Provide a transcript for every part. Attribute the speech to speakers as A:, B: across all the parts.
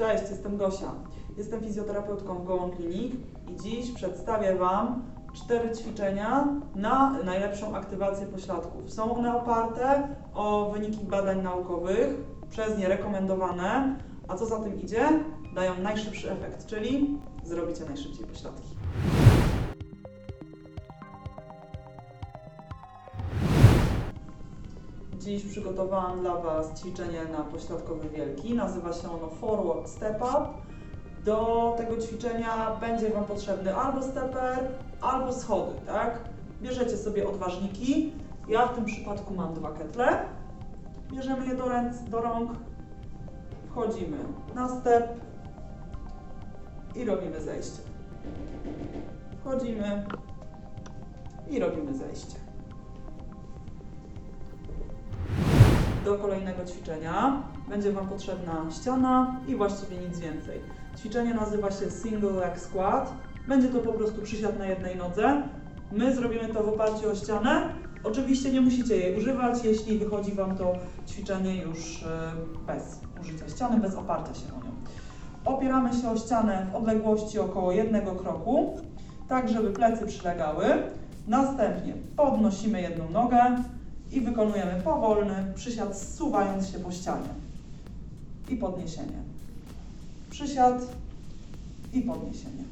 A: Cześć, jestem Gosia. Jestem fizjoterapeutką w Gołąb Clinic i dziś przedstawię Wam cztery ćwiczenia na najlepszą aktywację pośladków. Są one oparte o wyniki badań naukowych, przez nie rekomendowane, a co za tym idzie, dają najszybszy efekt, czyli zrobicie najszybciej pośladki. Dziś przygotowałam dla Was ćwiczenie na pośladkowy wielki. Nazywa się ono Forward Step Up. Do tego ćwiczenia będzie Wam potrzebny albo steper, albo schody, tak? Bierzecie sobie odważniki. Ja w tym przypadku mam dwa ketle. Bierzemy je do, ręc, do rąk. Wchodzimy na step i robimy zejście. Wchodzimy i robimy zejście. Do kolejnego ćwiczenia będzie Wam potrzebna ściana i właściwie nic więcej. Ćwiczenie nazywa się Single Leg Squat. Będzie to po prostu przysiad na jednej nodze. My zrobimy to w oparciu o ścianę. Oczywiście nie musicie jej używać, jeśli wychodzi Wam to ćwiczenie już e, bez użycia ściany, bez oparcia się o nią. Opieramy się o ścianę w odległości około jednego kroku, tak żeby plecy przylegały. Następnie podnosimy jedną nogę, i wykonujemy powolny przysiad, zsuwając się po ścianie. I podniesienie. Przysiad i podniesienie.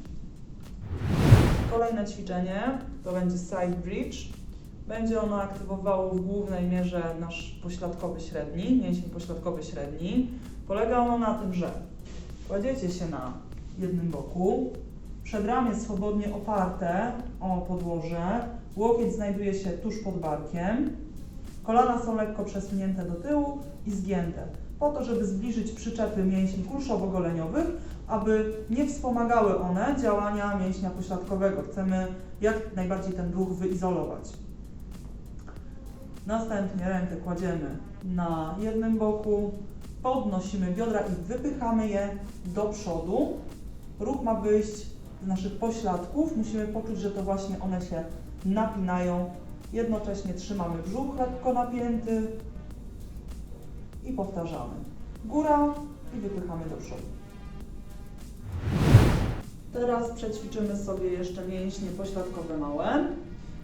A: Kolejne ćwiczenie to będzie side bridge. Będzie ono aktywowało w głównej mierze nasz pośladkowy średni, mięsień pośladkowy średni. Polega ono na tym, że kładziecie się na jednym boku, przedramię swobodnie oparte o podłoże, łokieć znajduje się tuż pod barkiem, Kolana są lekko przesunięte do tyłu i zgięte, po to, żeby zbliżyć przyczepy mięśni kulszowo-goleniowych, aby nie wspomagały one działania mięśnia pośladkowego. Chcemy jak najbardziej ten ruch wyizolować. Następnie rękę kładziemy na jednym boku, podnosimy biodra i wypychamy je do przodu. Ruch ma wyjść z naszych pośladków. Musimy poczuć, że to właśnie one się napinają Jednocześnie trzymamy brzuch lekko napięty i powtarzamy. Góra i wypychamy do przodu. Teraz przećwiczymy sobie jeszcze mięśnie pośladkowe małe.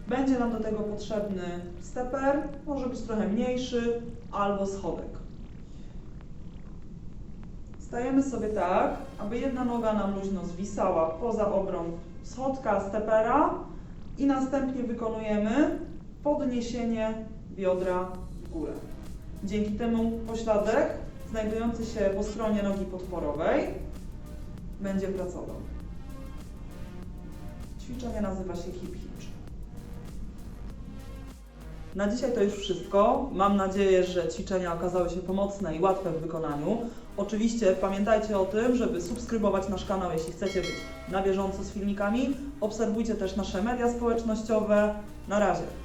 A: Będzie nam do tego potrzebny steper, może być trochę mniejszy, albo schodek. Stajemy sobie tak, aby jedna noga nam luźno zwisała poza obrąb schodka, stepera i następnie wykonujemy podniesienie biodra w górę. Dzięki temu pośladek znajdujący się po stronie nogi podporowej będzie pracował. Ćwiczenie nazywa się hip hitch. Na dzisiaj to już wszystko. Mam nadzieję, że ćwiczenia okazały się pomocne i łatwe w wykonaniu. Oczywiście pamiętajcie o tym, żeby subskrybować nasz kanał, jeśli chcecie być na bieżąco z filmikami. Obserwujcie też nasze media społecznościowe. Na razie.